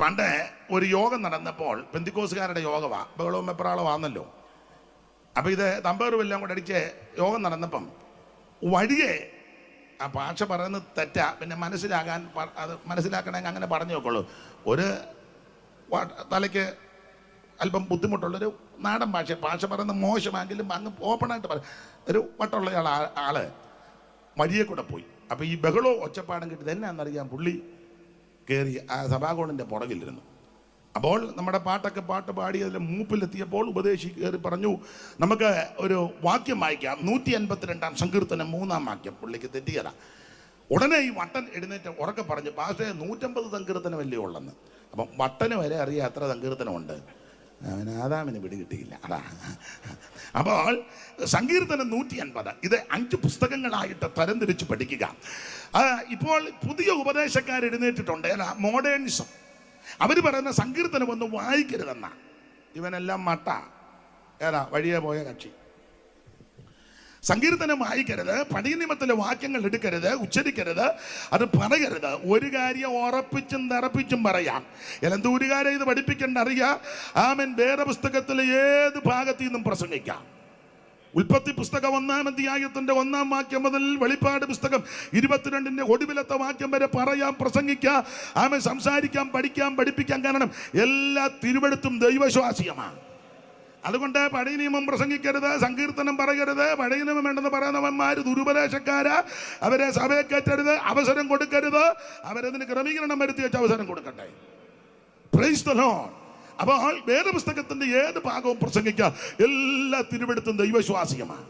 പണ്ട് ഒരു യോഗം നടന്നപ്പോൾ പെന്തിക്കോസുകാരുടെ യോഗമാ. ബഹളവും വെപ്രാളവും ആന്നല്ലോ അപ്പോൾ ഇത് തമ്പേറും എല്ലാം കൂടെ അടിച്ച് യോഗം നടന്നപ്പം വഴിയെ ആ ഭാഷ പറയുന്നത് തെറ്റാ. പിന്നെ മനസ്സിലാകാൻ അത് മനസ്സിലാക്കണമെങ്കിൽ അങ്ങനെ പറഞ്ഞു നോക്കുള്ളൂ. ഒരു തലയ്ക്ക് അല്പം ബുദ്ധിമുട്ടുള്ളൊരു നാടൻ ഭാഷ. ഭാഷ പറയുന്നത് മോശമെങ്കിലും അങ്ങ് ഓപ്പണായിട്ട് പറ. ഒരു വട്ടമുള്ള ആൾ ആൾ വഴിയെ കൂടെ പോയി. അപ്പോൾ ഈ ബഹളവും ഒച്ചപ്പാടും കിട്ടി എന്നാന്നറിയാം പുള്ളി? കയറി ആ സഭാഗോണിന്റെ പുറകിലിരുന്നു. അപ്പോൾ നമ്മുടെ പാട്ടൊക്കെ പാട്ട് പാടി അതിൽ മൂപ്പിലെത്തിയപ്പോൾ ഉപദേശി കയറി പറഞ്ഞു നമുക്ക് ഒരു വാക്യം വായിക്കാം. നൂറ്റി അൻപത്തിരണ്ടാം സങ്കീർത്തനം മൂന്നാം വാക്യം. പുള്ളിക്ക് തെറ്റിയതാ. ഉടനെ ഈ വട്ടൻ എഴുന്നേറ്റ് ഉറക്കെ പറഞ്ഞു പാഷേ നൂറ്റമ്പത് സങ്കീർത്തനമല്ലേ ഉള്ളെന്ന്. അപ്പം വട്ടന് വരെ അറിയാം എത്ര സങ്കീർത്തനമുണ്ട്. അവന് ആദാമിന് പിടികിട്ടിയില്ല അതാ. അപ്പോൾ സങ്കീർത്തനം നൂറ്റി അൻപത് ഇത് അഞ്ച് പുസ്തകങ്ങളായിട്ട് തരംതിരിച്ച് പഠിക്കുക. ഇപ്പോൾ പുതിയ ഉപദേശക്കാർ എഴുന്നേറ്റിട്ടുണ്ട്. അല്ല മോഡേണിസം അവർ പറയുന്ന സങ്കീർത്തനം ഒന്നും വായിക്കരുതെന്നാ. ഇവനെല്ലാം മട്ട. ഏതാ വഴിയെ പോയ കക്ഷി. സങ്കീർത്തനം വായിക്കരുത് പടിനിയമത്തിലെ വാക്യങ്ങൾ എടുക്കരുത് ഉച്ചരിക്കരുത് അത് പറയരുത്. ഒരു കാര്യം ഉറപ്പിച്ചും തറപ്പിച്ചും പറയാം. എലന്തൂരുകാരെ ഇത് പഠിപ്പിക്കേണ്ട അറിയാം? ആമൻ. വേറെ പുസ്തകത്തിലെ ഏത് ഭാഗത്തു നിന്നും പ്രസംഗിക്കാം? ഉൽപ്പത്തി പുസ്തകം ഒന്നാം അധ്യായത്തിന്റെ ഒന്നാം വാക്യം മുതൽ വെളിപ്പാട് പുസ്തകം ഇരുപത്തിരണ്ടിന്റെ ഒടുവിലത്തെ വാക്യം വരെ പറയാം പ്രസംഗിക്കാം ആമൻ സംസാരിക്കാം പഠിക്കാം പഠിപ്പിക്കാം കാരണം എല്ലാ തിരുവെടുത്തും ദൈവശ്വാസിയമാണ് അതുകൊണ്ട് പഴയ നിയമം പ്രസംഗിക്കരുത് സങ്കീർത്തനം പറയരുത് പഴയ നിയമം വേണ്ടെന്ന് പറയുന്നവന്മാർ ദുരുപദേശക്കാര് അവരെ സഭയെ കയറ്റരുത് അവസരം കൊടുക്കരുത്. അവരതിന് ക്രമീകരണം വരുത്തി വെച്ച് അവസരം കൊടുക്കട്ടെ. അപ്പോൾ വേദപുസ്തകത്തിന്റെ ഏത് ഭാഗവും പ്രസംഗിക്കുക. എല്ലാ തിരുവെടുത്തും ദൈവശ്വാസികമാണ്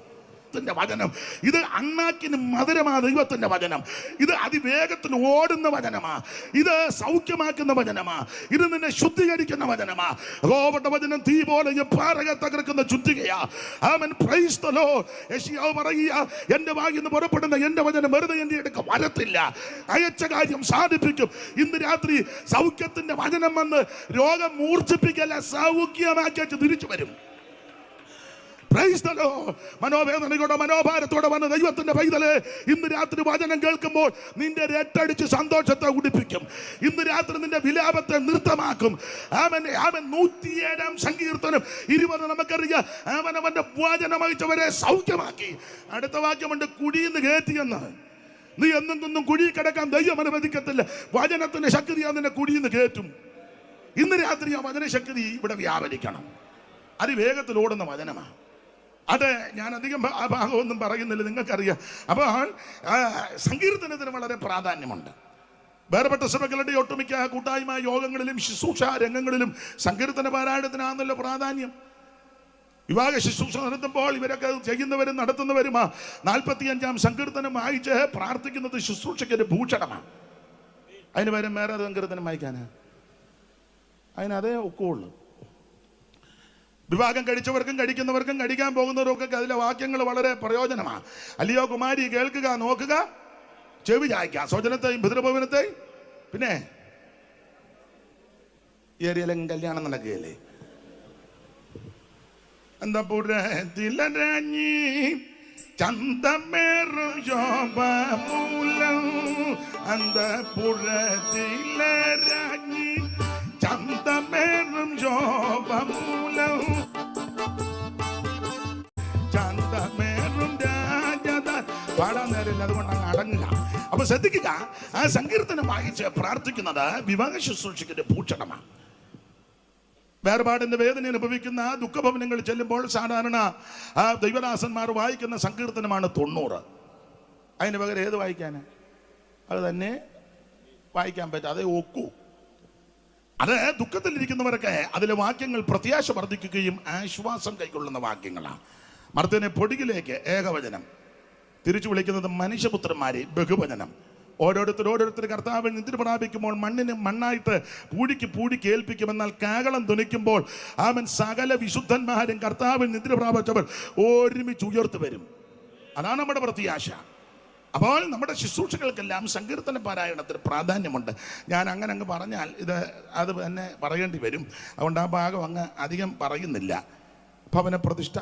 ദൈവത്തിന്റെ വചനം. ഇത് അണ്ണാക്കിന് മധുരമാ ദൈവത്തിന്റെ വചനം. ഇത് അതിവേഗത്തിന് ഓടുന്ന വചനമാ. ഇത് സൗഖ്യമാക്കുന്ന വചനമാ. ഇത് നിന്നെ ശുദ്ധീകരിക്കുന്ന വചനമാ. ഗോപട്ട വചനം തീ പോലെ പാറക തകർക്കുന്ന ചുറ്റികയാ ആമൻ. പ്രൈസ്തലോ യശിയാവ് പറയുക എന്റെ വായിൽ നിന്ന് പുറപ്പെടുന്ന എന്റെ വചനം വെറുതെ എന്റെ അടുക്ക വരത്തില്ല. അയച്ച കാര്യം സാധിപ്പിക്കും. ഇന്ന് രാത്രി സൗഖ്യത്തിന്റെ വചനം വന്ന് രോഗം മൂർച്ഛിപ്പിക്കല്ല സൗഖ്യമാക്കി തിരിച്ചു വരും. മനോവേദനയോടെ മനോഭാരത്തോടെ വന്ന ദൈവത്തിന്റെ പൈതൽ ഇന്ന് രാത്രി വചനം കേൾക്കുമ്പോൾ നിന്റെ രട്ടടിച്ച് സന്തോഷത്തെ ഉടിപ്പിക്കും ഇന്ന് രാത്രി നിന്റെ വിലാപത്തെ നൃത്തമാക്കും. അവൻ അവൻ നൂറ്റിയേഴാം സങ്കീർത്തനം. ഇരുപത് നമുക്കറിയാം. അവൻ അവന്റെ വചനം അയച്ചവരെ സൗഖ്യമാക്കി. അടുത്ത വാക്യമുണ്ട് കുടിയിന്ന് കയറ്റിയെന്ന് നീ എന്നും കുഴി കിടക്കാൻ ദൈവം അനുവദിക്കത്തില്ല. വചനത്തിന്റെ ശക്തിയാ നിന്നെ കുടിയിന്ന് കയറ്റും. ഇന്ന് രാത്രി ആ വചനശക്തി ഇവിടെ വ്യാപരിക്കണം. അതിവേഗത്തിൽ ഓടുന്ന വചനമാണ് അത് ഞാൻ അധികം ആ ഭാഗമൊന്നും പറയുന്നില്ല നിങ്ങൾക്കറിയാം. അപ്പോൾ സങ്കീർത്തനത്തിന് വളരെ പ്രാധാന്യമുണ്ട്. വേറെപ്പെട്ട സഭകളുടെ ഒട്ടുമിക്ക കൂട്ടായ്മ യോഗങ്ങളിലും ശുശ്രൂഷ രംഗങ്ങളിലും സങ്കീർത്തന പാരായണത്തിനാണല്ലോ പ്രാധാന്യം. വിവാഹ ശുശ്രൂഷ നടത്തുമ്പോൾ ഇവരൊക്കെ ചെയ്യുന്നവരും നടത്തുന്നവരുമാ. നാൽപ്പത്തിയഞ്ചാം സങ്കീർത്തനം വായിച്ച് പ്രാർത്ഥിക്കുന്നത് ശുശ്രൂഷയ്ക്ക് ഒരു ഭൂഷണമാണ്. അതിന് പകരം വേറെ സങ്കീർത്തനം വായിക്കാനാ? അതിനതേ ഒക്കുള്ളൂ. വിവാഹം കഴിച്ചവർക്കും കഴിക്കുന്നവർക്കും കഴിക്കാൻ പോകുന്നവർക്കൊക്കെ അതിലെ വാക്യങ്ങൾ വളരെ പ്രയോജനമാണ്. അല്ലയോ കുമാരി കേൾക്കുക നോക്കുക ചെവി ചായ്ക്കുക സ്വജനത്തെയും പിതൃഭവനത്തെയും. പിന്നെ ഈ ഏരിയയിലും കല്യാണം നടക്കുകയല്ലേ? എന്താ പുരത്തിലരാഞ്ഞി ചന്തമേറും ശോഭമൂലം. അന്ത പുരത്തിലരാഞ്ഞി ചന്തമേറും ശോഭമൂലം ചന്തമേറും രാജതാൻ പാടാൻ നേരമില്ല അതുകൊണ്ട് അങ്ങ് അടങ്ങുക. അപ്പൊ ശ്രദ്ധിക്കുക ആ സങ്കീർത്തനം വായിച്ച് പ്രാർത്ഥിക്കുന്നത് വിവാഹ ശുശ്രൂഷയ്ക്ക് ഭൂഷണമാണ്. വേർപാടിന്റെ വേദന അനുഭവിക്കുന്ന ദുഃഖഭവനങ്ങളിൽ ചെല്ലുമ്പോൾ സാധാരണ ആ ദൈവദാസന്മാർ വായിക്കുന്ന സങ്കീർത്തനമാണ് തൊണ്ണൂറ്. അതിന് പകരം ഏത് വായിക്കാൻ അത് തന്നെ വായിക്കാൻ പറ്റും അതേ ഒക്കൂ. അത് ദുഃഖത്തിലിരിക്കുന്നവരൊക്കെ അതിലെ വാക്യങ്ങൾ പ്രത്യാശ വർദ്ധിക്കുകയും ആശ്വാസം കൈക്കൊള്ളുന്ന വാക്യങ്ങളാണ്. മർത്തനെ പൊടികിലേക്ക് ഏകവചനം. തിരിച്ചു വിളിക്കുന്നത് മനുഷ്യപുത്രന്മാരെ ബഹുവചനം. ഓരോരുത്തർ ഓരോരുത്തർ കർത്താവിൽ നിദ്ര പ്രാപിക്കുമ്പോൾ മണ്ണിന് മണ്ണായിട്ട് പൂടിക്ക് പൂടിക്ക് ഏൽപ്പിക്കുമെന്നാൽ കാകളം ധനിക്കുമ്പോൾ ആമൻ സകല വിശുദ്ധന്മാരും കർത്താവിൽ നിദ്ര പ്രാപിച്ചവർ ഒരുമിച്ച് ഉയർത്തു വരും അതാണ് നമ്മുടെ പ്രത്യാശ. അപ്പോൾ നമ്മുടെ ശുശ്രൂഷകൾക്കെല്ലാം സങ്കീർത്തന പാരായണത്തിന് പ്രാധാന്യമുണ്ട്. ഞാൻ അങ്ങനെ അങ്ങ് പറഞ്ഞാൽ ഇത് അത് തന്നെ പറയേണ്ടി വരും. അതുകൊണ്ട് ആ ഭാഗം അങ്ങ് അധികം പറയുന്നില്ല. ഭവന പ്രതിഷ്ഠ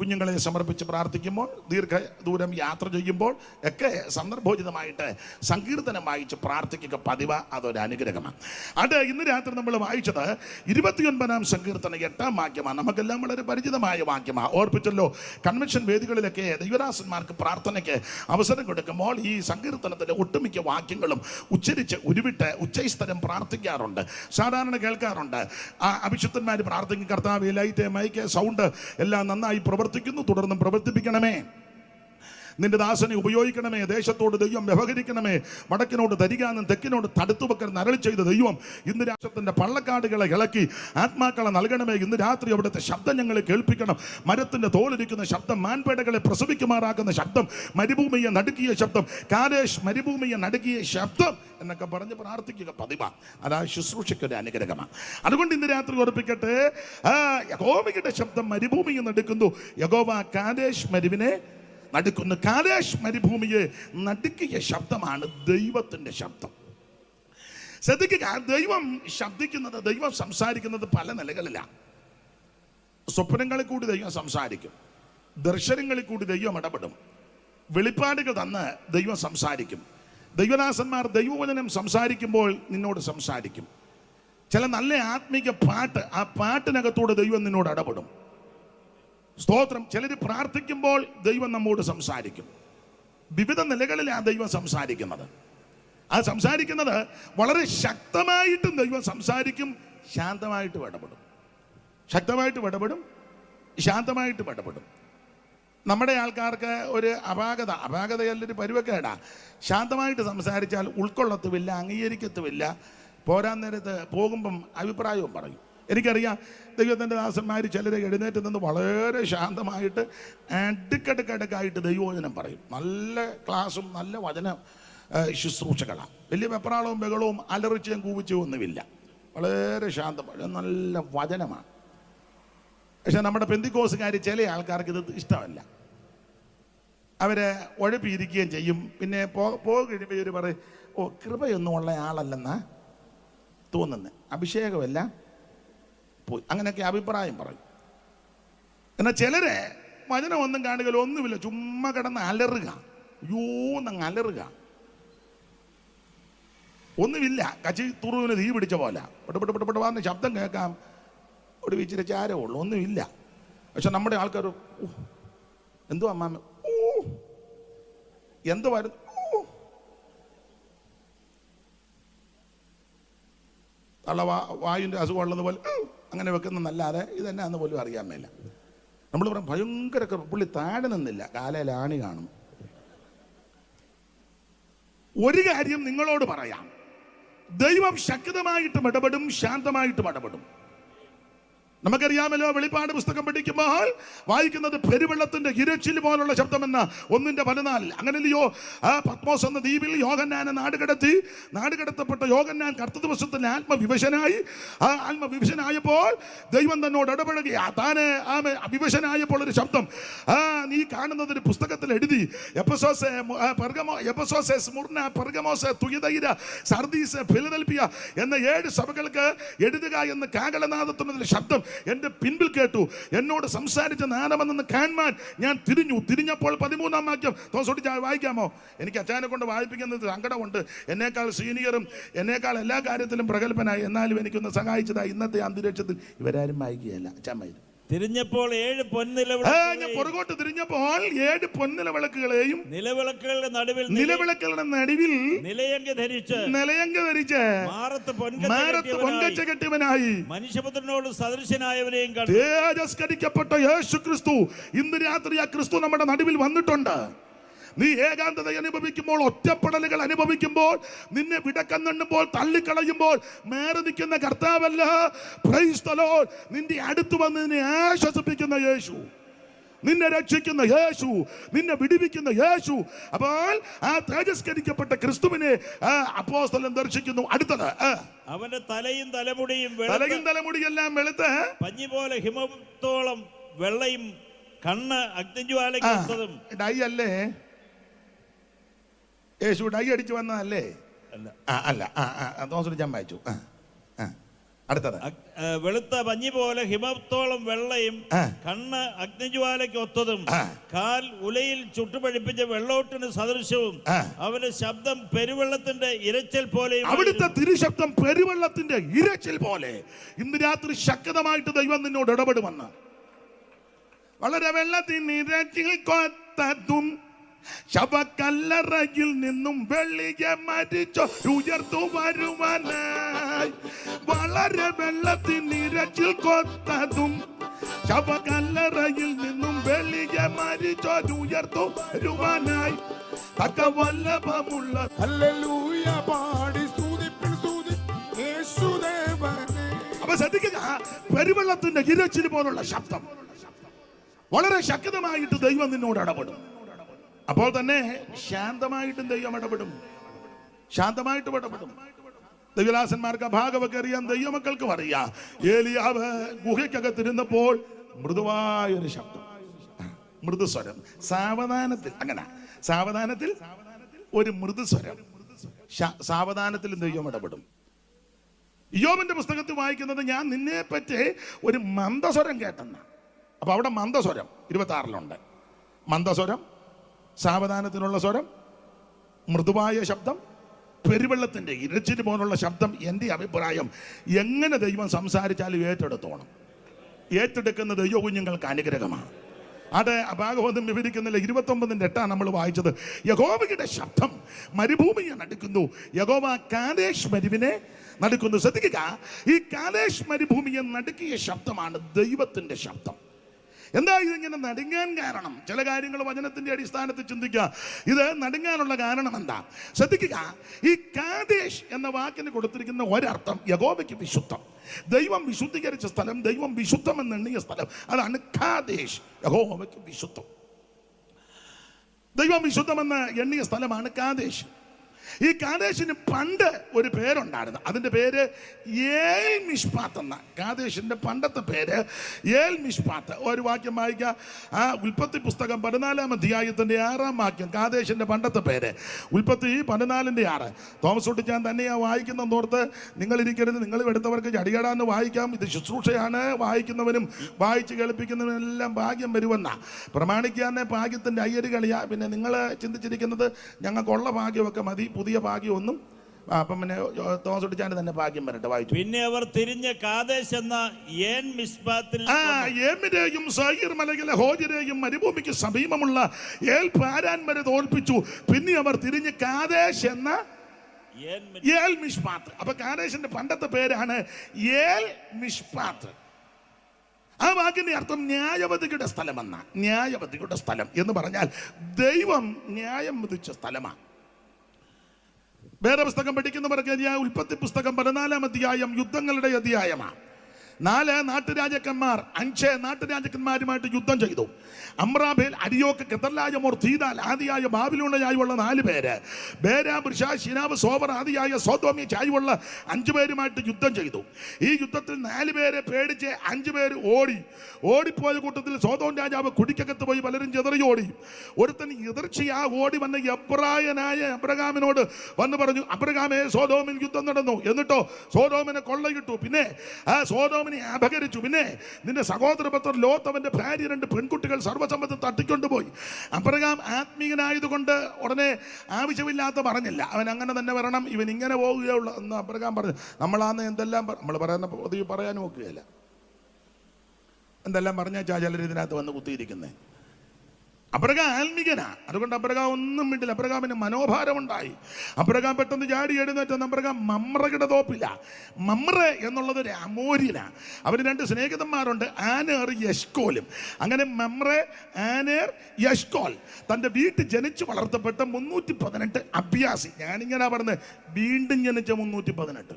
കുഞ്ഞുങ്ങളെ സമർപ്പിച്ച് പ്രാർത്ഥിക്കുമ്പോൾ ദീർഘ ദൂരം യാത്ര ചെയ്യുമ്പോൾ ഒക്കെ സന്ദർഭോചിതമായിട്ട് സങ്കീർത്തനം വായിച്ച് പ്രാർത്ഥിക്കുക പതിവ് അതൊരു അനുഗ്രഹമാണ്. അത് ഇന്ന് രാത്രി നമ്മൾ വായിച്ചത് ഇരുപത്തിയൊൻപതാം സങ്കീർത്തന എട്ടാം വാക്യമാണ്. നമുക്കെല്ലാം വളരെ പരിചിതമായ വാക്യമാണ് ഓർപ്പിച്ചല്ലോ കൺവെൻഷൻ വേദികളിലൊക്കെ ദൈവദാസന്മാർക്ക് പ്രാർത്ഥനയ്ക്ക് അവസരം കൊടുക്കുമ്പോൾ ഈ സങ്കീർത്തനത്തിലെ ഒട്ടുമിക്ക വാക്യങ്ങളും ഉച്ചരിച്ച് ഉരുവിട്ട് ഉച്ചൈസ്തരം പ്രാർത്ഥിക്കാറുണ്ട്. സാധാരണ കേൾക്കാറുണ്ട്. ആ അഭിഷുദ്ധന്മാർ പ്രാർത്ഥിക്കും കർത്താവ് ലൈറ്റ് മൈക്ക് സൗണ്ട് എല്ലാം നന്നായി പ്രവർത്തിക്കുന്നു. തുടർന്നും പ്രവർത്തിപ്പിക്കണമേ. നിന്റെ ദാസനെ ഉപയോഗിക്കണമേ ദേശത്തോട് ദൈവം വ്യവഹരിക്കണമേ. വടക്കിനോട് തരികാനും തെക്കിനോട് തടുത്തു വെക്കാൻ നരളി ചെയ്ത ദൈവം ഇന്ന് രാഷ്ട്രത്തിന്റെ പള്ളക്കാടുകളെ ഇളക്കി ആത്മാക്കളെ നൽകണമേ. ഇന്ന് രാത്രി അവിടുത്തെ ശബ്ദം ഞങ്ങൾ കേൾപ്പിക്കണം. മരത്തിന്റെ തോലിരിക്കുന്ന ശബ്ദം മാൻപേടകളെ പ്രസവിക്കുമാറാക്കുന്ന ശബ്ദം മരുഭൂമിയെ നടുക്കിയ ശബ്ദം കാലേഷ് മരുഭൂമിയെ നടുക്കിയ ശബ്ദം എന്നൊക്കെ പറഞ്ഞ് പ്രാർത്ഥിക്കുക. പതിവ. അതാ ശുശ്രൂഷയ്ക്ക് ഒരു അനുഗ്രഹമാണ് അതുകൊണ്ട് ഇന്ന് രാത്രി ഓർപ്പിക്കട്ടെ. ആ യഗോവയുടെ ശബ്ദം മരുഭൂമിയെ നടുക്കുന്നു. യഗോവ കാലേഷ് മരുവിനെ നടുക്കുന്നു കാലേഷ് മരുഭൂമിയെ നടുക്കിയ ശബ്ദമാണ് ദൈവത്തിന്റെ ശബ്ദം. ശ്രദ്ധിക്കുക ദൈവം ശബ്ദിക്കുന്നത് ദൈവം സംസാരിക്കുന്നത് പല നിലകളിലാണ് സ്വപ്നങ്ങളിൽ കൂടി ദൈവം സംസാരിക്കും. ദർശനങ്ങളിൽ കൂടി ദൈവം ഇടപെടും. വെളിപ്പാടുകൾ തന്ന് ദൈവം സംസാരിക്കും. ദൈവദാസന്മാർ ദൈവവചനം സംസാരിക്കുമ്പോൾ നിന്നോട് സംസാരിക്കും. ചില നല്ല ആത്മീക പാട്ട് ആ പാട്ടിനകത്തൂടെ ദൈവം നിന്നോട് ഇടപെടും. സ്തോത്രം. ചിലർ പ്രാർത്ഥിക്കുമ്പോൾ ദൈവം നമ്മോട് സംസാരിക്കും. വിവിധ നിലകളിലാണ് ദൈവം സംസാരിക്കുന്നത്. ആ സംസാരിക്കുന്നത് വളരെ ശക്തമായിട്ടും ദൈവം സംസാരിക്കും ശാന്തമായിട്ട് ഇടപെടും. ശക്തമായിട്ട് ഇടപെടും ശാന്തമായിട്ട് ഇടപെടും. നമ്മുടെ ആൾക്കാർക്ക് ഒരു അപാകത അപാകതയല്ലൊരു പരുവക്കേടാ. ശാന്തമായിട്ട് സംസാരിച്ചാൽ ഉൾക്കൊള്ളത്തുമില്ല അംഗീകരിക്കത്തുമില്ല. പോരാൻ നേരത്ത് പോകുമ്പം അഭിപ്രായവും പറയും. എനിക്കറിയാം ദൈവത്തിന്റെ ദാസന്മാർ ചിലരെ എഴുന്നേറ്റ് നിന്ന് വളരെ ശാന്തമായിട്ട് അടുക്കടുക്കടുക്കായിട്ട് ദൈവവചനം പറയും. നല്ല ക്ലാസ്സും നല്ല വചന ശുശ്രൂഷകളാണ്. വലിയ വെപ്രാളവും ബഹളവും അലറിച്ചും കൂവിച്ചും ഒന്നുമില്ല വളരെ ശാന്തമാണ് നല്ല വചനമാണ്. പക്ഷെ നമ്മുടെ പെന്തിക്കോസുകാർ ചില ആൾക്കാർക്ക് ഇത് ഇഷ്ടമല്ല. അവരെ ഉഴപ്പിയിരിക്കുകയും ചെയ്യും. പിന്നെ പോ പോയി കഴിയുമ്പോൾ ഇവർ പറയും ഓ കൃപയൊന്നും ഉള്ള ആളല്ലെന്നാ തോന്നുന്നത് അഭിഷേകമല്ല പോയി. അങ്ങനെയൊക്കെ അഭിപ്രായം പറയും. എന്നാൽ ചിലരെ വചനം ഒന്നും കാണുകയില്ല ഒന്നുമില്ല. ചുമ്മാ കിടന്ന് അലറുക. യൂന്നങ്ങ് അലറുക. ഒന്നുമില്ല. കച്ചി തുറുവിന് തീ പിടിച്ച പോലെ. പെട്ട് പെട്ട് പെട്ട് വന്ന് ശബ്ദം കേൾക്കാം. ഒരു ഇച്ചിരി ചാരേ ഉള്ളൂ. ഒന്നുമില്ല. പക്ഷെ നമ്മുടെ ആൾക്കാർ എന്തോ അമ്മാമ? ഓ എന്ത് വരുന്നു? ഓ തള്ള വാ വായുവിന്റെ അസുഖം പോലെ അങ്ങനെ വെക്കുന്നതല്ലാതെ ഇതെന്നാന്ന് പോലും അറിയാൻ മേല. നമ്മൾ പറയും ഭയങ്കര. പുള്ളി താഴെ നിന്നില്ല. കാലയിൽ ആണി കാണും ഒരു കാര്യം നിങ്ങളോട് പറയാം. ദൈവം ശക്തമായിട്ടും ഇടപെടും ശാന്തമായിട്ടും ഇടപെടും. നമുക്കറിയാമല്ലോ വെളിപ്പാട് പുസ്തകം പഠിക്കുമ്പോൾ വായിക്കുന്നത് പെരുവെള്ളത്തിന്റെ ഇരച്ചിൽ പോലുള്ള ശബ്ദമെന്ന. ഒന്നിന്റെ പതിനാലിൽ അങ്ങനെയല്ലയോ ആ പത്മോസ് എന്ന ദ്വീപിൽ യോഗന്നാനെ നാടുകടത്തി നാടുകടത്തപ്പെട്ട യോഗന്നാൻ കർത്ത ദിവസത്തിൽ ആത്മവിവശനായി. ആ ആത്മവിവശനായപ്പോൾ ദൈവം തന്നോട് ഇടപഴകി. താന് ആമേ വിവശനായപ്പോൾ ഒരു ശബ്ദം. ആ നീ കാണുന്നത് ഒരു പുസ്തകത്തിൽ എഴുതി. Ephesus Pergamum Ephesus Smyrna Pergamos Thyatira Sardis Philadelphia എന്ന ഏഴ് സഭകൾക്ക് എഴുതുക എന്ന് കാകളനാദത്തുന്നതിന്റെ ശബ്ദം. എന്റെ പിൻപിൽ കേട്ടു. എന്നോട് സംസാരിച്ച നാനമെന്ന് കാൺമാൻ ഞാൻ തിരിഞ്ഞു. തിരിഞ്ഞപ്പോൾ പതിമൂന്നാം വാക്യം. തോസോട്ടി വായിക്കാമോ? എനിക്ക് അച്ഛനെ കൊണ്ട് വായിപ്പിക്കുന്നത് സങ്കടമുണ്ട്. എന്നേക്കാൾ സീനിയറും എന്നേക്കാൾ എല്ലാ കാര്യത്തിലും പ്രഗത്ഭനായി എന്നാലും എനിക്കൊന്ന് സഹായിച്ചതായി ഇന്നത്തെ അന്തരീക്ഷത്തിൽ ഇവരാരും വായിക്കുകയല്ല. വായിക്കും. തിരിഞ്ഞപ്പോൾ ഏഴ് പൊൻനിലവിളക്കുകളെയും പുറകോട്ട് തിരിഞ്ഞപ്പോൾ ഏഴ് പൊന്നില വിളക്കുകളെയും നിലവിളക്കുകളുടെ നടുവിൽ നില- നിലവിളക്കുകളുടെ നടുവിൽ നിലയങ്കി ധരിച്ച് നിലയങ്ക ധരിച്ച് മാറത്ത് പൊങ്കച്ച കെട്ടിയവനായി. മനുഷ്യപുത്രനോട് സദൃശനായവനെയും തേജസ്കരിക്കപ്പെട്ട യേശു ക്രിസ്തു ഇന്ന് രാത്രി ആ ക്രിസ്തു നമ്മുടെ നടുവിൽ വന്നിട്ടുണ്ട്. നീ ഏകാന്തത അനുഭവിക്കുമ്പോൾ ഒറ്റപ്പെടലുകൾ അനുഭവിക്കുമ്പോൾ നിന്നെ വിടക്കണ്ണുമ്പോൾ തള്ളിക്കളയുമ്പോൾ മേറെ നിൽക്കുന്ന കർത്താവല്ല. Lord. നിന്റെ അടുത്ത് വന്ന് നിന്നെ ആശ്വസിപ്പിക്കുന്ന യേശു. നിന്നെ രക്ഷിക്കുന്ന യേശു. നിന്നെ വിടിവിക്കുന്ന യേശു. അപ്പോൾ ആ തേജസ്കരിക്കപ്പെട്ട ക്രിസ്തുവിനെ അപ്പോസ്തലൻ ദർശിക്കുന്നു. അടുത്തത് അവന്റെ തലയും തലമുടിയും തലയും തലമുടിയെല്ലാം വെളുത്ത് പഞ്ഞി പോലെ ഹിമത്തോളം വെള്ളയും കണ്ണ് അഗ്നിജ്വാലും ഡൈ അല്ലേ? യേശു ഡൈ അടിച്ചു വന്നതല്ലേ? അല്ല. ആ അല്ല. ആ ആ തോമസ് ഞാൻ വായിച്ചു. ആ ആ. അടുത്തത്. വെളുത്ത പഞ്ഞി പോലെ ഹിമത്തോളം വെള്ളയും. കണ്ണ് അഗ്നിജ്വാലയ്ക്ക് ഒത്തതും. കാൽ ഉലയിൽ ചുട്ടുപഴിപ്പിച്ച വെള്ളോട്ടിന് സദൃശവും അവന് അവന്റെ ശബ്ദം പെരുവെള്ളത്തിന്റെ ഇരച്ചൽ പോലെയും അവിടുത്തെ തിരുശബ്ദം പെരുവെള്ളത്തിന്റെ ഇരച്ചൽ പോലെ ഇന്ന് രാത്രി ശക്തമായിട്ട് ദൈവം നിന്നോട് ഇടപെടുമെന്ന്. വളരെ വെള്ളത്തിന് ഇരച്ചിൽ കൊത്തതും ശവക്കല്ലറയിൽ നിന്നും വെള്ളിയെ മരിച്ചോ ഉയർത്തു വരുവാനായി. വളരെ വെള്ളത്തിൽ നിരച്ചിൽ കൊത്തതും ശവക്കല്ലറയിൽ നിന്നും വെള്ളിയെ മരിച്ചോ ഉയർത്തു വരുവാനായി. തക്ക വല്ലഭമുള്ള ഹല്ലേലൂയ പാടി സ്തുതിപ്പിൻ സ്തുതി. യേശുദേവനെ. അപ്പൊ ശ്രദ്ധിക്കുക പെരുവെള്ളത്തിന്റെ ഇരച്ചിൽ പോലുള്ള ശബ്ദം. വളരെ ശക്തമായിട്ട് ദൈവം നിന്നോട് ഇടപെടും. അപ്പോൾ തന്നെ ശാന്തമായിട്ടും ദൈവം ഇടപെടും. ശാന്തമായിട്ടും ഇടപെടും. ദൈവദാസന്മാർക്ക് ആ ഭാഗമൊക്കെ അറിയാം. ദൈവമക്കൾക്കും അറിയാം. ഏലിയാവ് ഗുഹയ്ക്കകത്തിരുന്നപ്പോൾ മൃദുവായൊരു ശബ്ദം. മൃദുസ്വരം. സാവധാനത്തിൽ അങ്ങനെ. സാവധാനത്തിൽ ഒരു മൃദുസ്വരം. സാവധാനത്തിൽ ദൈവം ഇടപെടും. യോബിന്റെ പുസ്തകത്തിൽ വായിക്കുന്നത് ഞാൻ നിന്നെ പറ്റി ഒരു മന്ദസ്വരം കേട്ടെന്ന്. അപ്പൊ അവിടെ മന്ദസ്വരം ഇരുപത്തി ആറിലുണ്ട് മന്ദസ്വരം സാവധാനത്തിനുള്ള സ്വരം മൃദുവായ ശബ്ദം പെരുവെള്ളത്തിന്റെ ഇരച്ചിന് പോലുള്ള ശബ്ദം എന്റെ അഭിപ്രായം. എങ്ങനെ ദൈവം സംസാരിച്ചാലും ഏറ്റെടുത്തോണം. ഏറ്റെടുക്കുന്ന ദൈവ കുഞ്ഞുങ്ങൾക്ക് അനുഗ്രഹമാണ്. അത് അപാകബോധം വിവരിക്കുന്നില്ല. ഇരുപത്തൊമ്പതിന്റെ എട്ടാണ് നമ്മൾ വായിച്ചത്. യഗോവയുടെ ശബ്ദം മരുഭൂമിയെ നടക്കുന്നു. യഗോവ കാലേഷ് മരുവിനെ നടക്കുന്നു. ശ്രദ്ധിക്കുക. ഈ കാലേഷ് മരുഭൂമിയെ നടുക്കിയ ശബ്ദമാണ് ദൈവത്തിന്റെ ശബ്ദം. എന്താ ഇതിങ്ങനെ നടുങ്ങാൻ കാരണം? ചില കാര്യങ്ങൾ വചനത്തിന്റെ അടിസ്ഥാനത്തിൽ ചിന്തിക്കുക. ഇത് നടുങ്ങാനുള്ള കാരണം എന്താ? ശ്രദ്ധിക്കുക. ഈ കാദേശ് എന്ന വാക്കിന് കൊടുത്തിരിക്കുന്ന ഒരർത്ഥം യഗോബയ്ക്ക് വിശുദ്ധം. ദൈവം വിശുദ്ധീകരിച്ച സ്ഥലം ദൈവം വിശുദ്ധം എന്ന് എണ്ണിയ സ്ഥലം. അതാണ് കാദേശ്. യഗോവയ്ക്ക് വിശുദ്ധം. ദൈവം വിശുദ്ധമെന്ന് എണ്ണിയ സ്ഥലമാണ് കാദേശ്. ഈ കാതേശിന് പണ്ട് ഒരു പേരുണ്ടായിരുന്നു. അതിന്റെ പേര് ഏൽ മിഷ്പാത്ത് എന്ന കാതേശിന്റെ പണ്ടത്തെ പേര് ഏൽ മിഷ്പാത്ത് ഒരു വാക്യം വായിക്കുക ആ ഉൽപ്പത്തി പുസ്തകം പതിനാലാം അധ്യായത്തിന്റെ ആറാം വാക്യം കാതേശിന്റെ പണ്ടത്തെ പേര്. ഉൽപ്പത്തി പതിനാലിന്റെ ആറ്. തോമസ് ഒട്ടി ഞാൻ തന്നെയാ വായിക്കുന്നതോർത്ത് നിങ്ങളിരിക്കരുത് നിങ്ങൾ എടുത്തവർക്ക് ചടികടാന്ന് വായിക്കാം. ഇത് ശുശ്രൂഷയാണ്. വായിക്കുന്നവനും വായിച്ച് കേൾപ്പിക്കുന്നവനും എല്ലാം ഭാഗ്യം വരുമെന്ന. പ്രമാണിക്കാന്നെ ഭാഗ്യത്തിന്റെ അയ്യര് കളിയാ. പിന്നെ നിങ്ങൾ ചിന്തിച്ചിരിക്കുന്നത് ഞങ്ങൾക്കുള്ള ഭാഗ്യമൊക്കെ മതി. പുതിയ ഭാഗ്യമൊന്നും ഒന്നും അപ്പം പിന്നെ തോമസ് കുട്ടിച്ചാന്റെ തന്നെ ഭാഗ്യം വരട്ടെ വായിച്ചു. പിന്നെ അവർ തിരിഞ്ഞ് കാദേശ് എന്ന ഏൻ മിസ്ബാത്തിൽ ആ ഏമിനെയും സഹീർ മലയിലെ ഹോജരെയും മരുഭൂമിക്ക് സമീപമുള്ള ഏൽ പാരാൻ വരെ തോൽപ്പിച്ചു. പിന്നെ അവർ തിരിഞ്ഞ് കാദേശ് എന്ന ഏൽ മിഷ്പാത്ത് അപ്പൊ കാദേശിന്റെ പണ്ടത്തെ പേരാണ് ഏൽ മിഷ്പാത്ത് ആ വാക്കിന്റെ അർത്ഥം ന്യായവതികളുടെ സ്ഥലമെന്ന. ന്യായവതികളുടെ സ്ഥലം എന്ന് പറഞ്ഞാൽ ദൈവം ന്യായം വിധിച്ച സ്ഥലമാണ് വേദപുസ്തകം പഠിക്കുന്നവർക്ക് ഉൽപ്പത്തി പുസ്തകം പതിനാലാം അധ്യായം യുദ്ധങ്ങളുടെ അധ്യായമാണ്. നാല് നാട്ടുരാജാക്കന്മാർ അഞ്ച് നാട്ടുരാജാക്കന്മാരുമായിട്ട് യുദ്ധം ചെയ്തു. അമ്രാബേൽ അരിയോക്ക് കെതർലായമോർ തീതാൽ ആദിയായ ബാബിലൂണയായുള്ള നാല് പേര്. ബേര ബൃഷ ശിനാവ് സോവർ ആദിയായ സോതോമി ചായുള്ള അഞ്ചു പേരുമായിട്ട് യുദ്ധം ചെയ്തു. ഈ യുദ്ധത്തിൽ നാല് പേരെ പേടിച്ച് അഞ്ചു പേര് ഓടി. ഓടിപ്പോയ കൂട്ടത്തിൽ സോതോൻ രാജാവ് കുടിക്കകത്ത് പോയി പലരും ചെതറി ഓടി ഒരുത്തൻ എതിർച്ചയാ ഓടി വന്ന എബ്രായനായ അബ്രഹാമിനോട് വന്ന് പറഞ്ഞു അബ്രഹാമേ സോതോമിൽ യുദ്ധം നടന്നു. എന്നിട്ടോ സോതോമിനെ കൊള്ളയിട്ടു. പിന്നെ ആ സോതോമിനെ അപകരിച്ചു. പിന്നെ നിന്റെ സഹോദരപത്ര ലോത്ത് അവന്റെ ഭാര്യ രണ്ട് പെൺകുട്ടികൾ സർവസമ്മതം തട്ടിക്കൊണ്ടുപോയി. അബ്രഹാം ആത്മീയനായതുകൊണ്ട് ഉടനെ ആവശ്യമില്ലാത്ത പറഞ്ഞില്ല. അവൻ അങ്ങനെ തന്നെ വരണം ഇവൻ ഇങ്ങനെ പോവുകയുള്ളൂ എന്ന് അബ്രഹാം പറഞ്ഞു. നമ്മളാന്ന് എന്തെല്ലാം നമ്മൾ പറയുന്ന പൊതുവെ പറയാൻ നോക്കുകയില്ല എന്തെല്ലാം പറഞ്ഞാൽ ചിലർ ഇതിനകത്ത് വന്ന് കുത്തിയിരിക്കുന്നത് അബ്രഹാം ആത്മികനാ. അതുകൊണ്ട് അബ്രഹാം ഒന്നും മിണ്ടില്ല. അബ്രഹാമിന് മനോഭാരമുണ്ടായി. അബ്രഹാം പെട്ടെന്ന് ചാടി എഴുന്നേറ്റ് അബ്രഹാം മമ്രയുടെ തോപ്പില്ല മമ്ര എന്നുള്ളത് ഒരു അമോര്യനാ. അവന് രണ്ട് സ്നേഹിതന്മാരുണ്ട്. ആനേർ യഷ്കോലും അങ്ങനെ മമ്ര ആനേർ യഷ്കോൽ തന്റെ വീട്ടിൽ ജനിച്ചു വളർത്തപ്പെട്ട മുന്നൂറ്റി പതിനെട്ട് അഭ്യാസി. ഞാനിങ്ങനെ പറഞ്ഞത് വീണ്ടും ജനിച്ച മുന്നൂറ്റി പതിനെട്ട്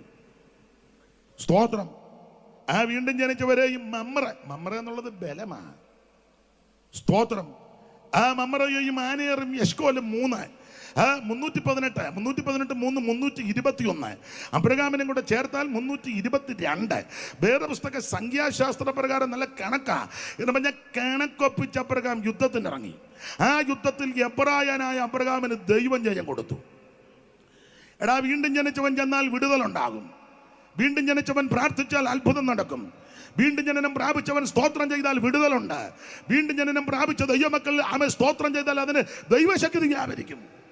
സ്തോത്രം. ആ വീണ്ടും ജനിച്ചവരെയും മമ്ര. മമ്ര എന്നുള്ളത് ബലമാണ് സ്തോത്രം. ആ മമ്മറയും ആനയറും യഷ്കോലും മൂന്ന് ആ മുന്നൂറ്റി പതിനെട്ട് മുന്നൂറ്റി പതിനെട്ട് മൂന്ന് മുന്നൂറ്റി ഇരുപത്തി ഒന്ന് അബ്രഹാമിനും കൂടെ ചേർത്താൽ മുന്നൂറ്റി ഇരുപത്തി രണ്ട് വേറെ പുസ്തക സംഖ്യാശാസ്ത്ര പ്രകാരം നല്ല കണക്കാ. എന്ന് പറഞ്ഞാൽ കണക്കൊപ്പിച്ച് അബ്രഹാം യുദ്ധത്തിനിറങ്ങി. ആ യുദ്ധത്തിൽ എബ്രായനായ അബ്രഹാമിന് ദൈവം ജയം കൊടുത്തു. എടാ വീണ്ടും ജനിച്ചവൻ ചെന്നാൽ വിടുതലുണ്ടാകും. വീണ്ടും ജനിച്ചവൻ പ്രാർത്ഥിച്ചാൽ അത്ഭുതം നടക്കും. വീണ്ടും ജനനം പ്രാപിച്ചവൻ സ്തോത്രം ചെയ്താൽ വിടുതലുണ്ട്. വീണ്ടും ജനനം പ്രാപിച്ച ദൈവമക്കൾ ആമെ സ്തോത്രം ചെയ്താൽ അതിന് ദൈവശക്തി വ്യാപരിക്കും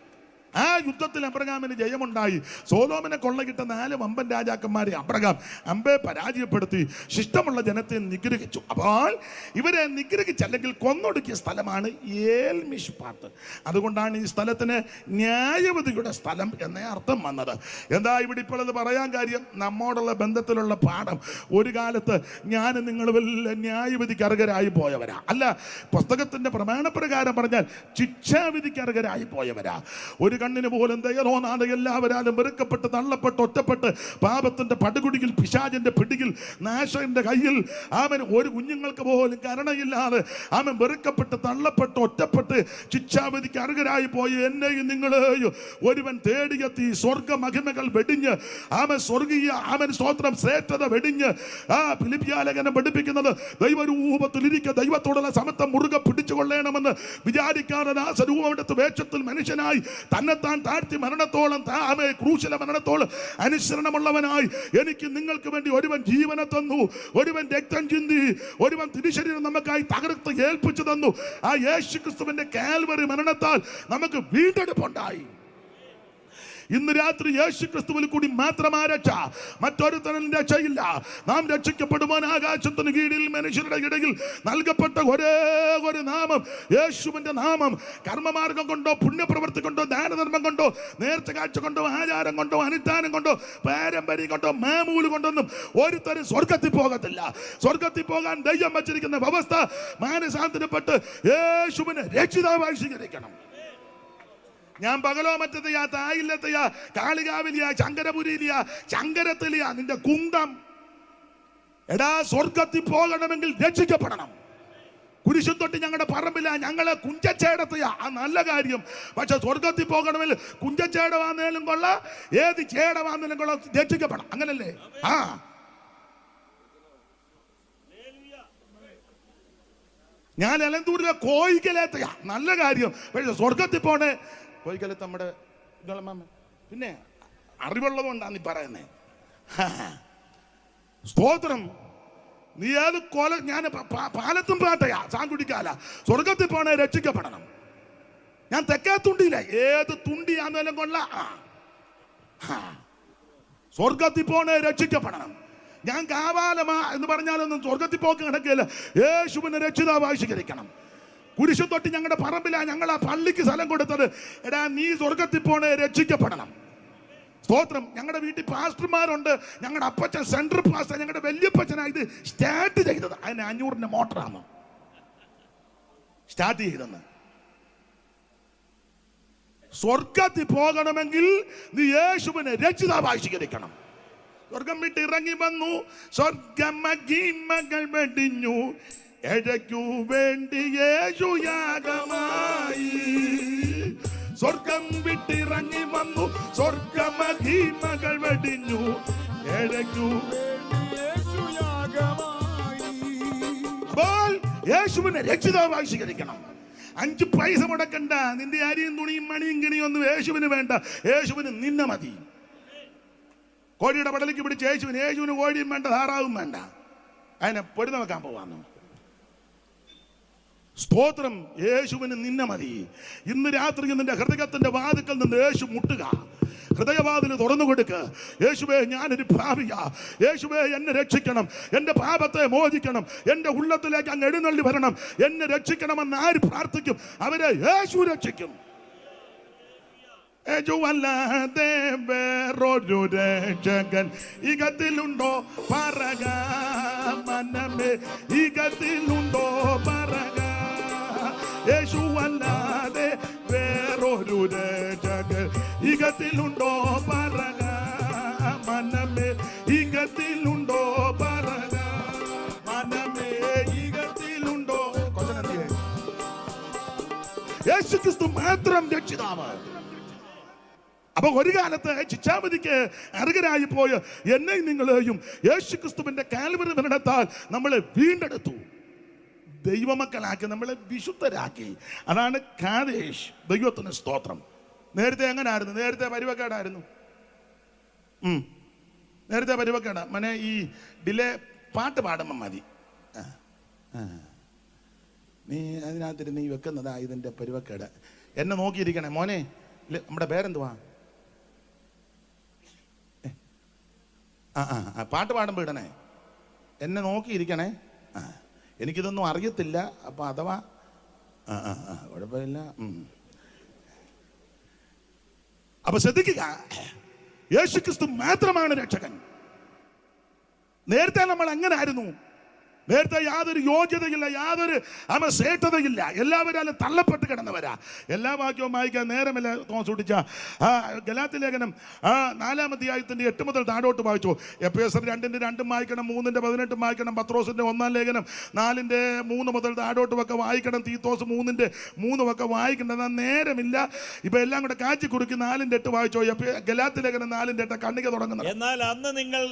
ആ യുദ്ധത്തിൽ അബ്രഹാമിന് ജയമുണ്ടായി. സോലോമിനെ കൊള്ളകിട്ട നാല് വമ്പൻ രാജാക്കന്മാരെ അബ്രഹാം അമ്പെ പരാജയപ്പെടുത്തി. ശിഷ്ടമുള്ള ജനത്തെ നിഗ്രഹിച്ചു. അപ്പോൾ ഇവരെ നിഗ്രഹിച്ച് അല്ലെങ്കിൽ കൊന്നൊടുക്കിയ സ്ഥലമാണ് ഏൽ മിഷ്പാത്ത് അതുകൊണ്ടാണ് ഈ സ്ഥലത്തിന് ന്യായവതിയുടെ സ്ഥലം എന്ന അർത്ഥം വന്നത്. എന്താ ഇവിടെ ഇപ്പോൾ അത് പറയാൻ കാര്യം? നമ്മോടുള്ള ബന്ധത്തിലുള്ള പാഠം. ഒരു കാലത്ത് ഞാൻ നിങ്ങൾ വല്ല ന്യായവിധിക്ക് അർഹരായി പോയവരാ. അല്ല പുസ്തകത്തിന്റെ പ്രമാണപ്രകാരം പറഞ്ഞാൽ ശിക്ഷാവിധിക്ക് അർഹരായി പോയവരാ. ഒരു കണ്ണിന് പോലും ദയറോനാതെ എല്ലാവരാലും വെറുക്കപ്പെട്ട് തള്ളപ്പെട്ട് ഒറ്റപ്പെട്ട് പാപത്തിന്റെ പടുകുടിയിൽ പിശാചിന്റെ പിടിയിൽ നാശന്റെ കയ്യിൽ അവൻ ഒരു കുഞ്ഞുങ്ങൾക്ക് പോലും കരുണയില്ലാതെ അവൻ വെറുക്കപ്പെട്ട് തള്ളപ്പെട്ട് ഒറ്റപ്പെട്ട് ശിക്ഷാവിധിക്ക് അർഹരായി പോയി. എന്നെയും നിങ്ങളെയും ഒരുവൻ തേടിയെത്തി. സ്വർഗ മഹിമകൾ വെടിഞ്ഞ് അവൻ സ്വർഗീയ അവൻ സ്തോത്രം ശ്രേഷ്ഠത വെടിഞ്ഞ് ആ ഫിലിപ്യാലകനെ പഠിപ്പിക്കുന്നത് ദൈവരൂപത്തിലിരിക്കുക ദൈവത്തോടുള്ള സമത്വം മുറുകെ പിടിച്ചുകൊള്ളണമെന്ന് വിചാരിക്കാതെ ആ സ്വരൂപമെടുത്ത് വേഷത്തിൽ മനുഷ്യനായി തന്നെത്താൻ താഴ്ത്തി മരണത്തോളം താമേ ക്രൂശല മരണത്തോളം അനുസരണമുള്ളവനായി എനിക്ക് നിങ്ങൾക്ക് വേണ്ടി ഒരുവൻ ജീവനെ തന്നു. ഒരുവൻ രക്തം ചിന്തി ഒരുവൻ തിരുശരീരം നമുക്കായി തകർത്ത് ഏൽപ്പിച്ചു തന്നു. ആ യേശു ക്രിസ്തുവിന്റെ കാൽവറി മരണത്താൽ നമുക്ക് വീണ്ടെടുപ്പുണ്ടായി. ഇന്ന് രാത്രി യേശു ക്രിസ്തുവിൽ കൂടി മാത്രമാ രക്ഷ. മറ്റൊരുത്തനും രക്ഷയില്ല. നാം രക്ഷിക്കപ്പെടുവാൻ ആകാശത്തിന് കീഴിൽ മനുഷ്യരുടെ ഇടയിൽ നൽകപ്പെട്ട ഒരേ ഒരു നാമം യേശുവിന്റെ നാമം. കർമ്മമാർഗം കൊണ്ടോ പുണ്യപ്രവൃത്തി കൊണ്ടോ ദാനധർമ്മം കൊണ്ടോ നേർച്ച കാഴ്ച കൊണ്ടോ ആചാരം കൊണ്ടോ അനുഷ്ഠാനം കൊണ്ടോ പാരമ്പര്യം കൊണ്ടോ മാമൂൽ കൊണ്ടൊന്നും ഒരുത്തരും സ്വർഗത്തിൽ പോകത്തില്ല. സ്വർഗത്തിൽ പോകാൻ ദൈവം വച്ചിരിക്കുന്ന വ്യവസ്ഥ മാനസാന്തരപ്പെട്ട് യേശുവിനെ രക്ഷിതാവായി സ്വീകരിക്കണം. ഞാൻ പകലോ മറ്റത്തെയാ തായില്ലത്തെയാ കാളികാവിലിയ ചങ്കരപുരിയിലിയ ചങ്കരത്തിലിയ നിന്റെ കുന്തം. എടാ സ്വർഗത്തിൽ പോകണമെങ്കിൽ രക്ഷിക്കപ്പെടണം. കുരിശും തൊട്ട് ഞങ്ങളുടെ പറമ്പില്ല ഞങ്ങളെ കുഞ്ചച്ചേടത്തെയാ. ആ നല്ല കാര്യം. പക്ഷെ സ്വർഗത്തിൽ പോകണമെങ്കിൽ കുഞ്ചച്ചേട വന്നേലും കൊള്ള ഏത് ചേട വന്നേലും കൊള്ള രക്ഷിക്കപ്പെടാം അങ്ങനല്ലേ? ആ. ഞാൻ എലന്തൂരിലെ കോയിക്കലേത്തയാ. നല്ല കാര്യം. പക്ഷെ സ്വർഗത്തിൽ പോണേ കോയിക്കലത്ത് നമ്മുടെ ഇങ്ങളെ പിന്നെ അറിവുള്ളത് കൊണ്ടാണ് നീ പറയുന്നത്. സ്തോത്രം. നീ ഏത് കൊല ഞാൻ പാലത്തും പാട്ടയാ സാങ്കുടിക്കാല സ്വർഗത്തിൽ പോണേ രക്ഷിക്കപ്പെടണം. ഞാൻ തെക്കേ തുണ്ടിയില്ല ഏത് തുണ്ടിയാന്നേലും കൊള്ള. സ്വർഗത്തിൽ പോണേ രക്ഷിക്കപ്പെടണം. ഞാൻ കാവാലമാ എന്ന് പറഞ്ഞാലൊന്നും സ്വർഗത്തിൽ പോക്ക് നടക്കില്ല യേശുവിനെ രക്ഷിതാവായി സ്വീകരിക്കണം. കുരിശു തൊട്ട് ഞങ്ങളുടെ പറമ്പിലാ ഞങ്ങൾ ആ പള്ളിക്ക് സ്ഥലം കൊടുത്തത്. എടാ നീ സ്വർഗത്തിൽ പോണേ രക്ഷിക്കപ്പെടണം. സ്തോത്രം. ഞങ്ങളുടെ വീട്ടിൽ പാസ്റ്റർമാരുണ്ട്. ഞങ്ങളുടെ അപ്പച്ചൻ സെൻട്രൽ പാസ്റ്റർ ഞങ്ങളുടെ വല്യപ്പച്ചനാ ഇത് സ്റ്റാർട്ട് ചെയ്തത്. അതിന് അഞ്ഞൂറിന്റെ മോട്ടറാണ്. സ്റ്റാർട്ട് ചെയ്തെന്ന്. സ്വർഗത്തിൽ പോകണമെങ്കിൽ നീ യേശുവിനെ രക്ഷിതാവായി സ്വീകരിക്കണം. സ്വർഗം വിട്ട് ഇറങ്ങി വന്നു. സ്വർഗമകൾ വെടിഞ്ഞു. എഴയ്ക്കു വേണ്ടി യേശു യാഗമായി സ്വർഗം വിട്ടിറങ്ങി വന്നു സ്വർഗമഹിമകൾ വെടിഞ്ഞു. എഴയ്ക്കു യേശുവിനെ രക്ഷിതാവായി സ്വീകരിക്കണം. അഞ്ച് പൈസ മുടക്കണ്ട നിന്റെ അരിയും തുണിയും മണിയും കിണിയും ഒന്നും യേശുവിന് വേണ്ട. യേശുവിന് നിന്നെ മതി. കോഴിയുടെ പടലേക്ക് പിടിച്ച് യേശുവിന് യേശുവിന് കോഴിയും വേണ്ട ധാരാവും വേണ്ട. അതിനെ പൊടി വെക്കാൻ പോവാന്നു. സ്തോത്രം യേശുവിന് നിന്നെ മതി. ഇന്ന് രാത്രി നിന്റെ ഹൃദയത്തിന്റെ വാതുക്കൽ നിന്ന് യേശു മുട്ടുക. ഹൃദയവാതിൽ തുറന്നു കൊടുക്ക്. യേശുവേ ഞാനൊരു ഭാവിയ യേശുവേ എന്നെ രക്ഷിക്കണം. എന്റെ പാപത്തെ മോചിക്കണം. എന്റെ ഉള്ളത്തിലേക്ക് അങ്ങ് എഴുന്നള്ളി വരണം. എന്നെ രക്ഷിക്കണമെന്ന് ആര് പ്രാർത്ഥിക്കും? അവരെ യേശു രക്ഷിക്കും. യേശുവല്ലാതെ വേറൊരു രക്ഷകൻ ഇകത്തിലുണ്ടോ? പറക മനമേ ഇകത്തിലുണ്ടോ? പറക. യേശുവല്ലാതെ വേറൊരു രക്ഷകൻ ഇകത്തിലുണ്ടോ പറക? മനമേ ഇകത്തിലുണ്ടോ പറക? മനമേ ഇകത്തിലുണ്ടോ? യേശു ക്രിസ്തു മാത്രം രക്ഷിതാവ്. അപ്പൊ ഒരു കാലത്ത് ശിക്ഷാപതിക്ക് അർഹരായി പോയ എന്നെയും നിങ്ങളെയും യേശു ക്രിസ്തുവിന്റെ കാൽവരി മരണത്താൽ നമ്മളെ വീണ്ടെടുത്തു. ദൈവമക്കളാക്കി നമ്മളെ വിശുദ്ധരാക്കി. അതാണ് കാതേഷ് ദൈവത്തിന് സ്തോത്രം. നേരത്തെ എങ്ങനെ ആയിരുന്നു നേരത്തെ പരിവക്കേടായിരുന്നു. നേരത്തെ പരിവക്കേട മനെ ഈ ഡിലെ പാട്ട് പാടുമ്പം മതി. നീ അതിനകത്തിട്ട് നീ വെക്കുന്നതാ ഇതിന്റെ പരിവക്കേട് എന്നെ നോക്കിയിരിക്കണേ. മോനെ നമ്മുടെ പേരെന്തുവാ? ആ ആ, പാട്ട് പാടുമ്പോൾ ഇടണേ. എന്നെ നോക്കിയിരിക്കണേ. ആ. എനിക്കിതൊന്നും അറിയത്തില്ല. അപ്പം അഥവാ കുഴപ്പമില്ല. അപ്പൊ ശ്രദ്ധിക്കുക. യേശുക്രിസ്തു മാത്രമാണ് രക്ഷകൻ. നേരത്തെ നമ്മൾ എങ്ങനെ ആയിരുന്നു നേരത്തെ യാതൊരു യോഗ്യതയില്ല യാതൊരു അമ ശ്രേഷ്ഠതയില്ല എല്ലാവരും തള്ളപ്പെട്ട് കിടന്നവരാ. എല്ലാ വാക്യവും വായിക്കാൻ നേരമില്ല ചൂട്ടിച്ച ആ ഗലാത്തി ലേഖനം ആ നാലാം അധ്യായത്തിന്റെ എട്ട് മുതൽ താഴോട്ട് വായിച്ചു. എഫ് എസ് രണ്ടിന്റെ രണ്ടും വായിക്കണം മൂന്നിന്റെ പതിനെട്ടും വായിക്കണം പത്രോസിന്റെ ഒന്നാം ലേഖനം. നാലിന്റെ മൂന്ന് മുതൽ താഴോട്ടും ഒക്കെ വായിക്കണം തീത്തോസ് മൂന്നിന്റെ മൂന്നും ഒക്കെ വായിക്കണം എന്നാൽ നേരമില്ല. ഇപ്പൊ എല്ലാം കൂടെ കാച്ചി കുറുക്കി നാലിന്റെ എട്ട് വായിച്ചോ. ഗലാത്തി ലേഖനം നാലിന്റെ എട്ട് കണ്ണിക തുടങ്ങുന്നത് എന്നാൽ അന്ന് നിങ്ങൾ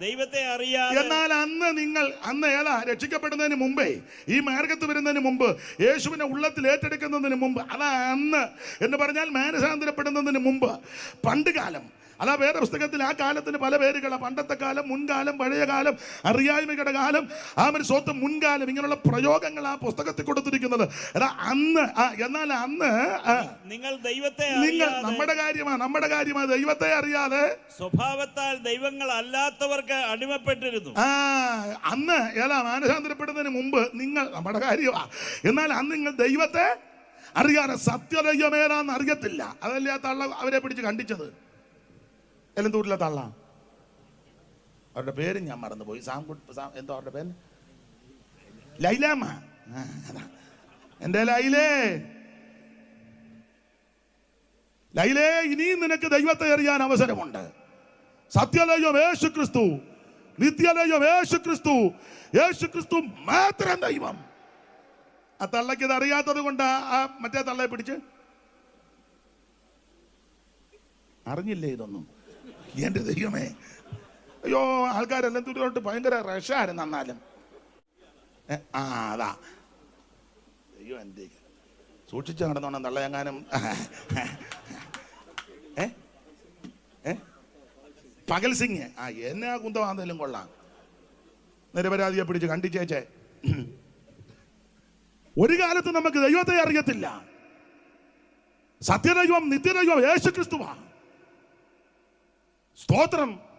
ദൈവത്തെ അറിയാതെ എന്നാൽ അന്ന് നിങ്ങൾ അന്ന് ഏതാ? രക്ഷിക്കപ്പെടുന്നതിന് മുമ്പേ ഈ മാർഗത്ത് വരുന്നതിന് മുമ്പ് യേശുവിനെ ഉള്ളത്തിൽ ഏറ്റെടുക്കുന്നതിന് മുമ്പ് അതാ അന്ന് എന്ന് പറഞ്ഞാൽ മാനസാന്തരപ്പെടുന്നതിന് മുമ്പ്. പണ്ട് കാലം അതാ വേറെ പുസ്തകത്തിൽ ആ കാലത്തിന് പല പേരുകളാണ് പണ്ടത്തെ കാലം മുൻകാലം പഴയ കാലം അറിയായ്മയുടെ കാലം. ആ ഒരു സ്വത്ത് മുൻകാലം ഇങ്ങനെയുള്ള പ്രയോഗങ്ങൾ ആ പുസ്തകത്തിൽ കൊടുത്തിരിക്കുന്നത്. എടാ അന്ന് എന്നാൽ അന്ന് നിങ്ങൾ ദൈവത്തെ നിങ്ങൾ നമ്മുടെ കാര്യമാ നമ്മുടെ കാര്യമാ. ദൈവത്തെ അറിയാതെ സ്വഭാവത്താൽ ദൈവങ്ങൾ അല്ലാത്തവർക്ക് അടിമപ്പെട്ടിരുന്നു. അന്ന് ഏതാ മാനസാന്തരപ്പെടുന്നതിന് മുമ്പ് നിങ്ങൾ നമ്മുടെ കാര്യമാ. എന്നാൽ അന്ന് നിങ്ങൾ ദൈവത്തെ അറിയാതെ സത്യദൈവമേതാന്ന് അറിയത്തില്ല. അതല്ലാത്ത ആ തള്ള അവരെ പിടിച്ച് കണ്ടിച്ചത്? എലന്തൂരിലെ തള്ള അവരുടെ പേര് ഞാൻ മറന്നുപോയി. സാംകുട്ട് സാം എന്തോ അവരുടെ പേര്? അതാ. എന്റെ ലൈലേ? ലൈലേ ഇനിയും നിനക്ക് ദൈവത്തെ അറിയാൻ അവസരമുണ്ട്. സത്യലയം യേശു ക്രിസ്തു നിത്യലയം യേശു ക്രിസ്തു യേശു ക്രിസ്തു മാത്രം ദൈവം. ആ തള്ളയ്ക്ക് ഇത് അറിയാത്തത് കൊണ്ട് ആ മറ്റേ തള്ളയെ പിടിച്ച്? അറിഞ്ഞില്ലേ ഇതൊന്നും? എന്റെ ദൈവമേ. അയ്യോ ആൾക്കാരെല്ലാം തുരുവോട്ട് ഭയങ്കര റഷായിരുന്നു എന്നാലും. ഏ, ആ അതാ. അയ്യോ എന്റെ സൂക്ഷിച്ച് നടന്നോണം തള്ളയെങ്ങാനും. ഏ ഏ? പകൽ സിംഗ്. ആ എന്നെ കുന്തമാന്തലും കൊള്ളാം. നിരപരാധിയെ പിടിച്ച് കണ്ടിച്ചേച്ചേ ഒരു കാലത്ത് നമുക്ക് ദൈവത്തെ അറിയത്തില്ല. സത്യദൈവം നിത്യദൈവം യേശു ക്രിസ്തുവാ സ്തോത്രം.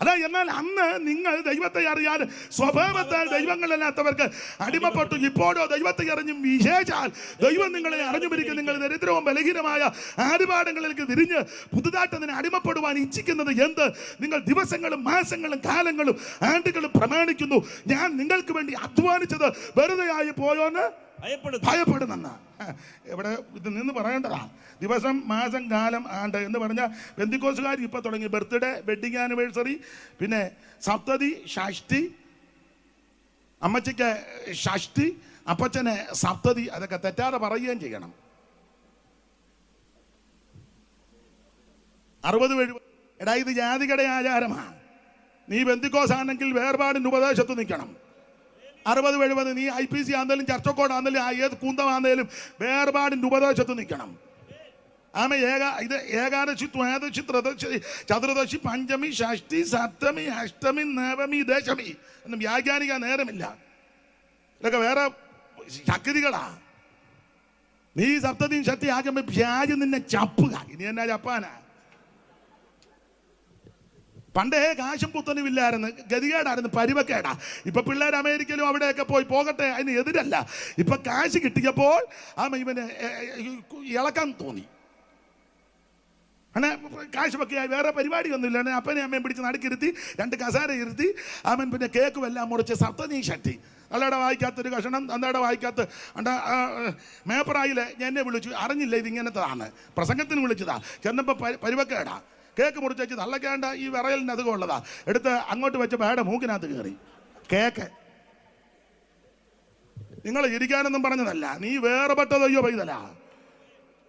അതാ എന്നാൽ അന്ന് നിങ്ങൾ ദൈവത്തെ അറിയാൻ സ്വഭാവത്താൽ ദൈവങ്ങളല്ലാത്തവർക്ക് അടിമപ്പെട്ടു. ഇപ്പോഴോ ദൈവത്തെ അറിഞ്ഞും വിശേഷാൽ ദൈവം നിങ്ങളെ അറിഞ്ഞുപിരിക്കും നിങ്ങൾ ദരിദ്രവും ബലഹീനമായ ആരുപാടങ്ങളിലേക്ക് തിരിഞ്ഞ് പുതുതായിട്ട് അതിനെ അടിമപ്പെടുവാൻ ഇച്ഛിക്കുന്നത് എന്ത്? നിങ്ങൾ ദിവസങ്ങളും മാസങ്ങളും കാലങ്ങളും ആണ്ടുകളും പ്രമാണിക്കുന്നു. ഞാൻ നിങ്ങൾക്ക് വേണ്ടി അധ്വാനിച്ചത് വെറുതെയായി പോയോന്ന്? ഭയപ്പെടുന്നെന്ന. ഇവിടെ ഇത് നിന്ന് പറയേണ്ടതാ? ദിവസം മാസം കാലം ആണ്ട് എന്ന് പറഞ്ഞാൽ ബന്ധിക്കോസുകാർ ഇപ്പൊ തുടങ്ങി. ബർത്ത്ഡേ വെഡിങ് ആനിവേഴ്സറി പിന്നെ സപ്തതി ഷഷ്ടി അമ്മച്ചിക്ക് ഷഷ്ടി അപ്പച്ചന് സപ്തതി അതൊക്കെ തെറ്റാതെ പറയുകയും ചെയ്യണം. അറുപത് വഴി എടാ ഇത് ജാതികടെ ആചാരമാണ് നീ ബന്ധുക്കോസാണെങ്കിൽ വേർപാടിന്റെ ഉപദേശത്ത് നിൽക്കണം. അറുപത് എഴുപത് നീ ഐ പി സി ആണെങ്കിലും ചർച്ചക്കോട് ആണെങ്കിലും ആ ഏത് കുന്തമാണെങ്കിലും വേർപാടിന്റെ ഉപദേശത്ത് നിൽക്കണം. ആമ ഏക ഇത് ഏകാദശി ദ്വാദശി ത്രദശി ചതുർദശി പഞ്ചമി ഷഷ്ടി സപ്തമി അഷ്ടമി നവമി ദശമി ഒന്നും വ്യാഖ്യാനിക്കാൻ നേരമില്ല. ഇതൊക്കെ വേറെ ശക്തികളാ. നീ സപ്തതിയും ശക്തി ആകുമ്പോ വ്യാജം നിന്നെ ചപ്പുക. ഇനി എന്നാ ചപ്പാനാ പണ്ടേ കാശും പുത്തനും ഇല്ലായിരുന്നു. ഗതികേടായിരുന്നു പരിവക്കേടാ ഇപ്പൊ പിള്ളേർ അമേരിക്കയിലും അവിടെയൊക്കെ പോയി പോകട്ടെ അതിന് എതിരല്ല. ഇപ്പൊ കാശ് കിട്ടിയപ്പോൾ ആ ഇവന് ഇളക്കാൻ തോന്നി. അങ്ങനെ കാശ് വെക്കിയായി വേറെ പരിപാടിയൊന്നുമില്ല. അപ്പനെ അമ്മയും പിടിച്ച് നടുക്കിരുത്തി രണ്ട് കസാര ഇരുത്തി അവൻ പിന്നെ കേക്കും എല്ലാം മുറിച്ച് സപ്തനീ ശക്തി അല്ലാടെ വായിക്കാത്തൊരു കഷണം അന്നാടെ വായിക്കാത്ത അണ്ട മേപ്പറായിലെ എന്നെ വിളിച്ചു. അറിഞ്ഞില്ല ഇത് ഇങ്ങനത്തതാണ്? പ്രസംഗത്തിന് വിളിച്ചതാ. ചെന്നപ്പോൾ പരിവക്കേടാ കേക്ക് മുറിച്ച് വെച്ച് തള്ളക്കേണ്ട ഈ വിറയലിന് അധികം ഉള്ളതാ എടുത്ത് അങ്ങോട്ട് വെച്ച പേടെ മൂക്കിനകത്ത് കയറി. കേക്ക്. നിങ്ങൾ ഇരിക്കാനൊന്നും പറഞ്ഞതല്ല. നീ വേറെ പെട്ടതയ്യോ പൈതല.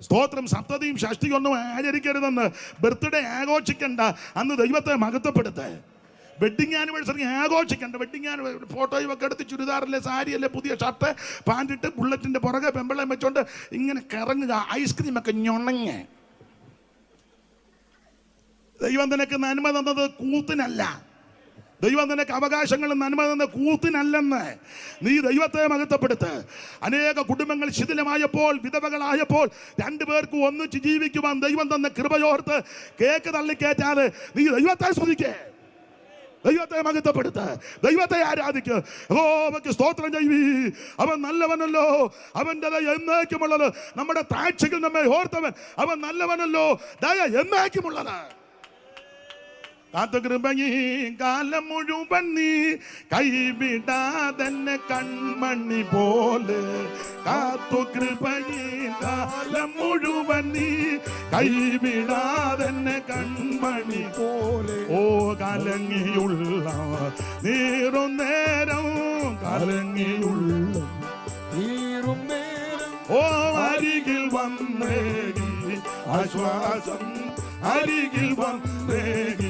സ്തോത്രം സപ്തതിയും ഷഷ്ടിയും ഒന്നും ആചരിക്കരുതെന്ന് ബർത്ത്ഡേ ആഘോഷിക്കണ്ട. അന്ന് ദൈവത്തെ മഹത്വപ്പെടുത്ത. വെഡിങ് ആനിവേഴ്സറി ആഘോഷിക്കണ്ട. വെഡിങ് ആനിവേഴ്സറി ഫോട്ടോയും ഒക്കെ എടുത്ത് ചുരിദാറിലെ സാരിയല്ലേ പുതിയ ഷർട്ട് പാന്റിട്ട് ബുള്ളറ്റിന്റെ പുറകെ പെമ്പളം വെച്ചോണ്ട് ഇങ്ങനെ കറങ്ങുക. ഐസ്ക്രീം ഒക്കെ ഞൊണങ്ങ്. ദൈവം നിനക്ക് നന്മ തന്നത് കൂത്തിനല്ല. ദൈവം നിനക്ക് അവകാശങ്ങൾ നന്മ തന്ന കൂത്തിനല്ലെന്ന് നീ ദൈവത്തെ മഹത്വപ്പെടുത്ത്. അനേക കുടുംബങ്ങൾ ശിഥിലമായപ്പോൾ വിധവകളായപ്പോൾ രണ്ടു പേർക്ക് ഒന്നിച്ച് ജീവിക്കുവാൻ ദൈവം തന്ന കൃപയോർത്ത് കേക്ക് തള്ളിക്കേറ്റാതെ നീ ദൈവത്തെ ശ്രദ്ധിക്കേ ദൈവത്തെ മഹത്വപ്പെടുത്ത്. ദൈവത്തെ ആരാധിക്കുക സ്തോത്രം ചെയ്വി അവൻ നല്ലവനല്ലോ. അവന്റെ ദയ എന്നേക്കുമുള്ളത്. നമ്മുടെ താഴ്ചകൾ നമ്മെ ഓർത്തവൻ. അവൻ നല്ലവനല്ലോ. ദയ എന്നേക്കുമുള്ളത്. കാത്തുകൃപയീ കാലം മുഴുവൻ നീ കൈവിടാതെന്നെ കൺമണി പോലെ. കാത്തുകൃപയീ കാലം മുഴുവൻ നീ കൈവിടാതെന്നെ കൺമണി പോലെ. ഓ കലങ്ങിയുള്ള നീറും നേരം കലങ്ങിയുള്ള നീറും നേരം. ഓ അരികിൽ വന്നേകി ആശ്വാസം അരികിൽ വന്നേകി.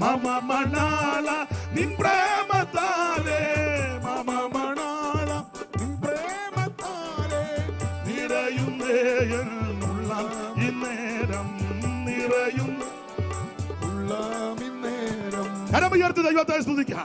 മമ മണാള നിൻ പ്രേമത്താലേ. മമ മണാള നിൻ പ്രേമത്താലെ. നിറയുന്നേ എന്നുള്ള ഇന്നേരം നിറയും ഉള്ള ഇന്നേരം. കരമുയർത്തി ദൈവത്തെ സ്തുതിക്കാം.